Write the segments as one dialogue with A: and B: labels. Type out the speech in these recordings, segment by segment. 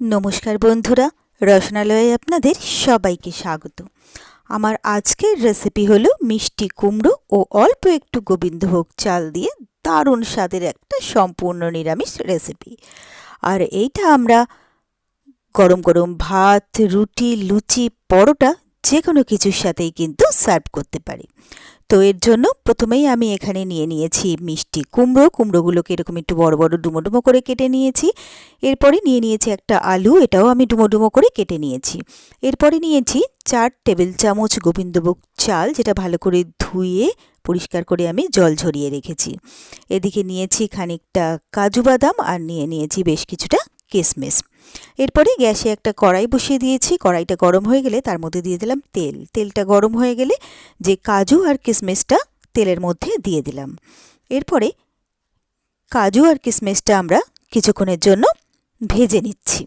A: নমস্কার বন্ধুরা, রসনালয়ে আপনাদের সবাইকে স্বাগত। আমার আজকের রেসিপি হলো মিষ্টি কুমড়ো ও অল্প একটু গোবিন্দভোগ চাল দিয়ে দারুণ স্বাদের একটা সম্পূর্ণ নিরামিষ রেসিপি আর এইটা আমরা গরম গরম ভাত, রুটি, লুচি, পরোটা যে কোনো কিছুর সাথেই কিন্তু সার্ভ করতে পারি। তো এর জন্য প্রথমেই আমি এখানে নিয়ে নিয়েছি মিষ্টি কুমড়ো। কুমড়োগুলোকে এরকম একটু বড় বড় ডুমো ডুমো করে কেটে নিয়েছি। এরপরে নিয়ে নিয়েছি একটা আলু, এটাও আমি ডুমো ডুমো করে কেটে নিয়েছি। এরপরে নিয়েছি চার টেবিল চামচ গোবিন্দভোগ চাল, যেটা ভালো করে ধুয়ে, পরিষ্কার করে আমি জল ঝরিয়ে রেখেছি। এদিকে নিয়েছি খানিকটা কাজু বাদাম আর নিয়ে নিয়েছি বেশ কিছুটা কিশমিশ এরপরে গ্যাসে একটা কড়াই বসিয়ে দিয়েছি। কড়াইটা গরম হয়ে গেলে তার মধ্যে দিয়ে দিলাম তেল। তেলটা গরম হয়ে গেলে যে কাজু আর কিশমিশটা তেলের মধ্যে দিয়ে দিলাম। এরপরে কাজু আর কিশমিশটা আমরা কিছুক্ষণের জন্য ভেজে নিচ্ছি।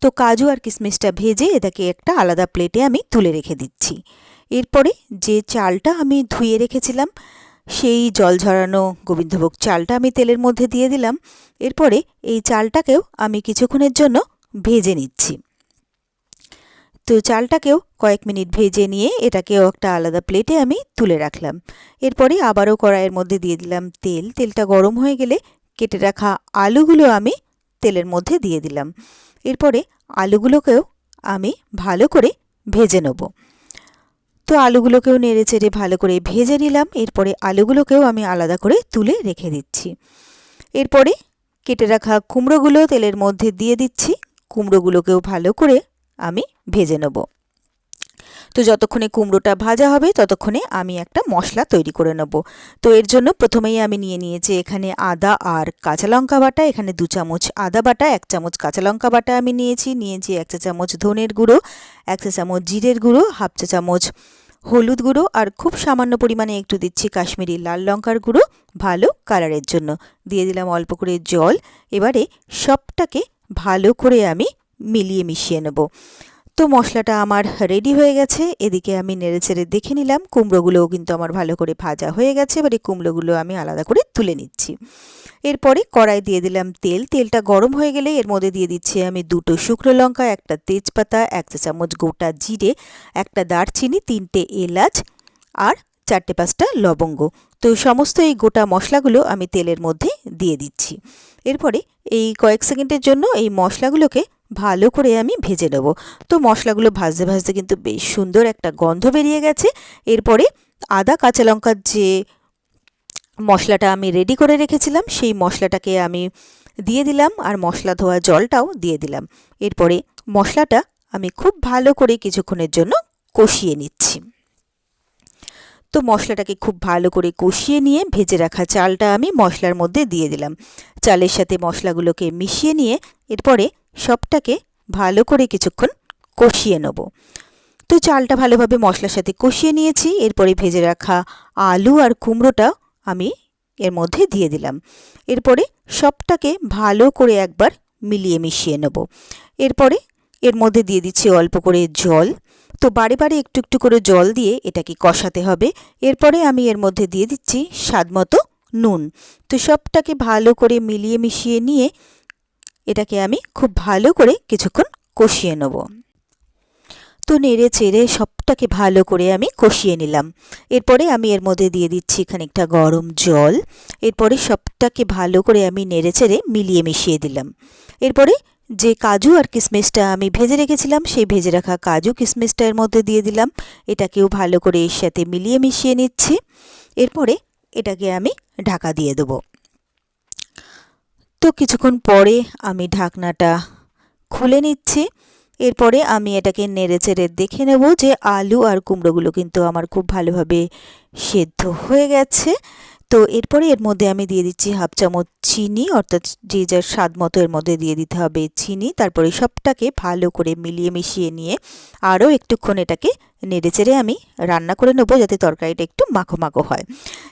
A: তো কাজু আর কিশমিশটা ভেজে এটাকে একটা আলাদা প্লেটে আমি তুলে রেখে দিচ্ছি। এরপরে যে চালটা আমি ধুয়ে রেখেছিলাম সেই জল ঝরানো গোবিন্দভোগ চালটা আমি তেলের মধ্যে দিয়ে দিলাম। এরপরে এই চালটাকেও আমি কিছুক্ষণের জন্য ভেজে নিচ্ছি। তো চালটাকেও কয়েক মিনিট ভেজে নিয়ে এটাকেও একটা আলাদা প্লেটে আমি তুলে রাখলাম। এরপরে আবারও কড়াইয়ের মধ্যে দিয়ে দিলাম তেল। তেলটা গরম হয়ে গেলে কেটে রাখা আলুগুলো আমি তেলের মধ্যে দিয়ে দিলাম। এরপরে আলুগুলোকেও আমি ভালো করে ভেজে নেব। তো আলুগুলোকেও নেড়ে চেড়ে ভালো করে ভেজে নিলাম। এরপরে আলুগুলোকেও আমি আলাদা করে তুলে রেখে দিচ্ছি। এরপরে কেটে রাখা কুমড়োগুলো তেলের মধ্যে দিয়ে দিচ্ছি। কুমড়োগুলোকেও ভালো করে আমি ভেজে নেব। তো যতক্ষণে কুমড়োটা ভাজা হবে, ততক্ষণে আমি একটা মশলা তৈরি করে নেব। তো এর জন্য প্রথমেই আমি নিয়ে নিয়েছি এখানে আদা আর কাঁচা লঙ্কা বাটা, এখানে দু চামচ আদা বাটা, এক চামচ কাঁচা লঙ্কা বাটা আমি নিয়েছি নিয়েছি এক চা চামচ ধনের গুঁড়ো, এক চা চামচ জিরের গুঁড়ো, হাফ চা চামচ হলুদ গুঁড়ো, আর খুব সামান্য পরিমাণে একটু দিচ্ছি কাশ্মীরি লাল লঙ্কার গুঁড়ো ভালো কালারের জন্য। দিয়ে দিলাম অল্প করে জল, এবারে সবটাকে ভালো করে আমি মিলিয়ে মিশিয়ে নেব। তো মশলাটা আমার রেডি হয়ে গেছে। এদিকে আমি নেড়েচেড়ে দেখে নিলাম, কুমড়োগুলোও কিন্তু আমার ভালো করে ভাজা হয়ে গেছে। এবারে কুমড়োগুলো আমি আলাদা করে তুলে নিচ্ছি। এরপরে কড়াই দিয়ে দিলাম তেল। তেলটা গরম হয়ে গেলে এর মধ্যে দিয়ে দিচ্ছি আমি দুটো শুকনো লঙ্কা, একটা তেজপাতা এক চা চামচ গোটা জিরে, একটা দারচিনি, তিনটে এলাচ আর চারটে পাঁচটা লবঙ্গ। তো সমস্ত এই গোটা মশলাগুলো আমি তেলের মধ্যে দিয়ে দিচ্ছি। এরপরে এই কয়েক সেকেন্ডের জন্য এই মশলাগুলোকে ভালো করে আমি ভেজে নেব। তো মশলাগুলো ভাজতে ভাজতে কিন্তু বেশ সুন্দর একটা গন্ধ বেরিয়ে গেছে। এরপরে আদা, কাঁচা লঙ্কার যে মশলাটা আমি রেডি করে রেখেছিলাম, সেই মশলাটাকে আমি দিয়ে দিলাম আর মশলা ধোয়া জলটাও দিয়ে দিলাম। এরপরে মশলাটা আমি খুব ভালো করে কিছুক্ষণের জন্য কষিয়ে নিচ্ছি। তো মশলাটাকে খুব ভালো করে কষিয়ে নিয়ে ভেজে রাখা চালটা আমি মশলার মধ্যে দিয়ে দিলাম। চালের সাথে মশলাগুলোকে মিশিয়ে নিয়ে এরপরে সবটাকে ভালো করে কিছুক্ষণ কষিয়ে নেব। তো চালটা ভালোভাবে মশলার সাথে কষিয়ে নিয়েছি, এরপরে ভেজে রাখা আলু আর কুমড়োটা আমি এর মধ্যে দিয়ে দিলাম। এরপরে সবটাকে ভালো করে একবার মিলিয়ে মিশিয়ে নেব। এরপরে এর মধ্যে দিয়ে দিচ্ছি অল্প করে জল। তো বারে বারে একটু একটু করে জল দিয়ে এটাকে কষাতে হবে। এরপরে আমি এর মধ্যে দিয়ে দিচ্ছি স্বাদমতো নুন। তো সবটাকে ভালো করে মিলিয়ে মিশিয়ে নিয়ে এটাকে আমি খুব ভালো করে কিছুক্ষণ কষিয়ে নেব। তো নেড়ে চেড়ে সবটাকে ভালো করে আমি কষিয়ে নিলাম। এরপরে আমি এর মধ্যে দিয়ে দিচ্ছি খানিকটা গরম জল। এরপরে সবটাকে ভালো করে আমি নেড়ে চেড়ে মিলিয়ে মিশিয়ে দিলাম। এরপরে যে কাজু আর কিশমিশটা আমি ভেজে রেখেছিলাম, সেই ভেজে রাখা কাজু কিশমিশটা এর মধ্যে দিয়ে দিলাম। এটাকেও ভালো করে এর সাথে মিলিয়ে মিশিয়ে নিচ্ছি। এরপরে এটাকে আমি ঢাকা দিয়ে দেবো। তো কিছুক্ষণ পরে আমি ঢাকনাটা খুলে নিচ্ছি। এরপরে আমি এটাকে নেড়ে চেড়ে দেখে নেব যে আলু আর কুমড়োগুলো কিন্তু আমার খুব ভালোভাবে সেদ্ধ হয়ে গেছে। তো এরপরে এর মধ্যে আমি দিয়ে দিচ্ছি হাফ চামচ চিনি, অর্থাৎ যে যার স্বাদ মতো এর মধ্যে দিয়ে দিতে হবে চিনি। তারপরে সবটাকে ভালো করে মিলিয়ে মিশিয়ে নিয়ে আরও একটুক্ষণ এটাকে নেড়ে চেড়ে আমি রান্না করে নেব যাতে তরকারিটা একটু মাখো মাখো হয়।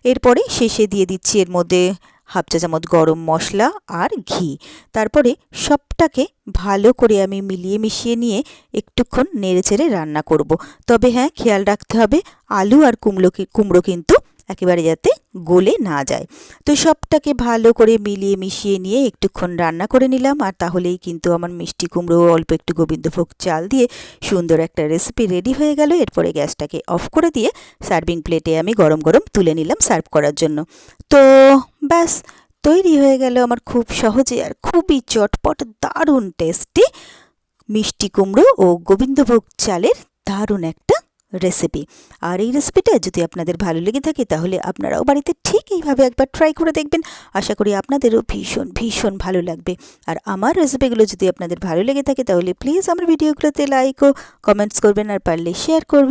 A: এরপরে শেষে দিয়ে দিচ্ছি এর মধ্যে হাফ চা চামচ গরম মশলা আর ঘি তারপরে সবটাকে ভালো করে আমি মিলিয়ে মিশিয়ে নিয়ে একটুক্ষণ নেড়ে চেড়ে রান্না করব। তবে হ্যাঁ খেয়াল রাখতে হবে, আলু আর কুমড়ো কুমড়ো কিন্তু একেবারে যাতে গলে না যায়। তো সবটাকে ভালো করে মিলিয়ে মিশিয়ে নিয়ে একটুক্ষণ রান্না করে নিলাম। আর তাহলেই কিন্তু আমার মিষ্টি কুমড়ো অল্প একটু গোবিন্দভোগ চাল দিয়ে সুন্দর একটা রেসিপি রেডি হয়ে গেল। এরপরে গ্যাসটাকে অফ করে দিয়ে সার্ভিং প্লেটে আমি গরম গরম তুলে নিলাম সার্ভ করার জন্য। তো ব্যাস, তৈরি হয়ে গেল আমার খুব সহজে আর খুবই চটপট, দারুণ টেস্টি মিষ্টি কুমড়ো ও গোবিন্দভোগ চালের দারুণ একটা রেসিপি আর এই রেসিপিটা যদি আপনাদের ভালো লেগে থাকে, তাহলে আপনারাও বাড়িতে ঠিক এইভাবে একবার ট্রাই করে দেখবেন। আশা করি আপনাদেরও ভীষণ ভীষণ ভালো লাগবে। আর আমার রেসিপিগুলো যদি আপনাদের ভালো লেগে থাকে, তাহলে প্লিজ আমার ভিডিওগুলোতে লাইক ও কমেন্টস করবেন আর পারলে শেয়ার করবেন।